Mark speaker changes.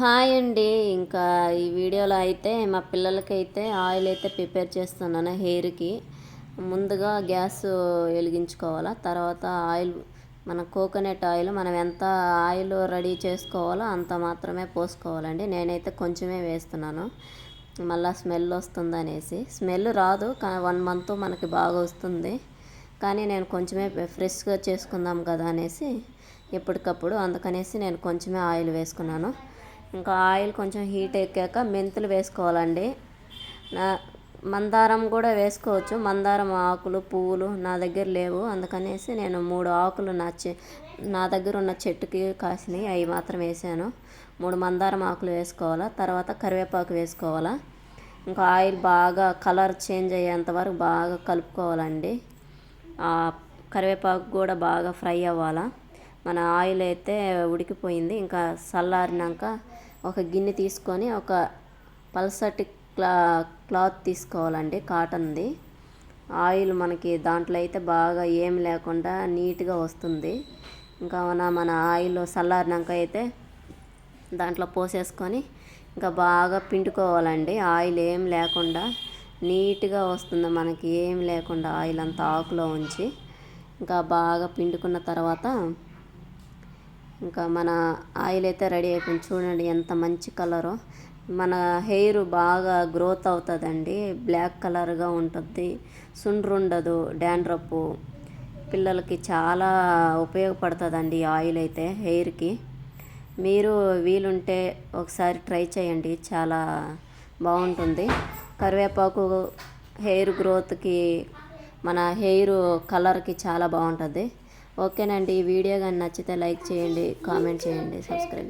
Speaker 1: Hi అండి. ఇంకా ఈ వీడియోలో అయితే మా పిల్లలకైతే ఆయిల్ అయితే ప్రిపేర్ చేస్తున్నాను హెయిర్కి. ముందుగా గ్యాస్ వెలిగించుకోవాలా తర్వాత ఆయిల్ మన కోకోనట్ ఆయిల్ మనం ఎంత ఆయిల్ రెడీ చేసుకోవాలో అంత మాత్రమే పోసుకోవాలండి. నేనైతే కొంచెమే వేస్తున్నాను. మళ్ళీ స్మెల్ వస్తుంది అనేసి స్మెల్ రాదు కానీ వన్ మంత్ మనకి బాగా వస్తుంది. కానీ నేను కొంచెమే ఫ్రెష్గా చేసుకుందాం కదా అనేసి ఎప్పటికప్పుడు అందుకనేసి నేను కొంచెమే ఆయిల్ వేసుకున్నాను. ఇంకా ఆయిల్ కొంచెం హీట్ ఎక్కాక మెంతులు వేసుకోవాలండి. నా మందారం కూడా వేసుకోవచ్చు. మందారం ఆకులు పువ్వులు నా దగ్గర లేవు. అందుకనేసి నేను మూడు ఆకులు నా చె నా దగ్గర ఉన్న చెట్టుకి కాసినాయి అవి మాత్రం వేసాను. మూడు మందారం ఆకులు వేసుకోవాలా తర్వాత కరివేపాకు వేసుకోవాలా. ఇంకా ఆయిల్ బాగా కలర్ చేంజ్ అయ్యేంత వరకు బాగా కలుపుకోవాలండి. కరివేపాకు కూడా బాగా ఫ్రై అవ్వాలా. మన ఆయిల్ అయితే ఉడికిపోయింది. ఇంకా చల్లారినాక ఒక గిన్నె తీసుకొని ఒక పల్సటి క్లా క్లాత్ తీసుకోవాలండి కాటన్ది. ఆయిల్ మనకి దాంట్లో అయితే బాగా ఏం లేకుండా నీట్గా వస్తుంది. ఇంకా మన మన ఆయిల్ చల్లారినాక అయితే దాంట్లో పోసేసుకొని ఇంకా బాగా పిండుకోవాలండి. ఆయిల్ ఏం లేకుండా నీట్గా వస్తుంది మనకి ఏం లేకుండా ఆయిల్ అంతా ఆకులో ఉంచి. ఇంకా బాగా పిండుకున్న తర్వాత ఇంకా మన ఆయిల్ అయితే రెడీ అయిపోయింది. చూడండి ఎంత మంచి కలరు. మన హెయిర్ బాగా గ్రోత్ అవుతుందండి. బ్లాక్ కలర్గా ఉంటుంది. సుండ్రు ఉండదు డాండ్రప్. పిల్లలకి చాలా ఉపయోగపడుతుందండి ఆయిల్ అయితే హెయిర్కి. మీరు వీలుంటే ఒకసారి ట్రై చేయండి. చాలా బాగుంటుంది. కరివేపాకు హెయిర్ గ్రోత్కి మన హెయిర్ కలర్కి చాలా బాగుంటుంది. ఓకేనండి ఈ వీడియో కానీ నచ్చితే లైక్ చేయండి కామెంట్ చేయండి సబ్స్క్రైబ్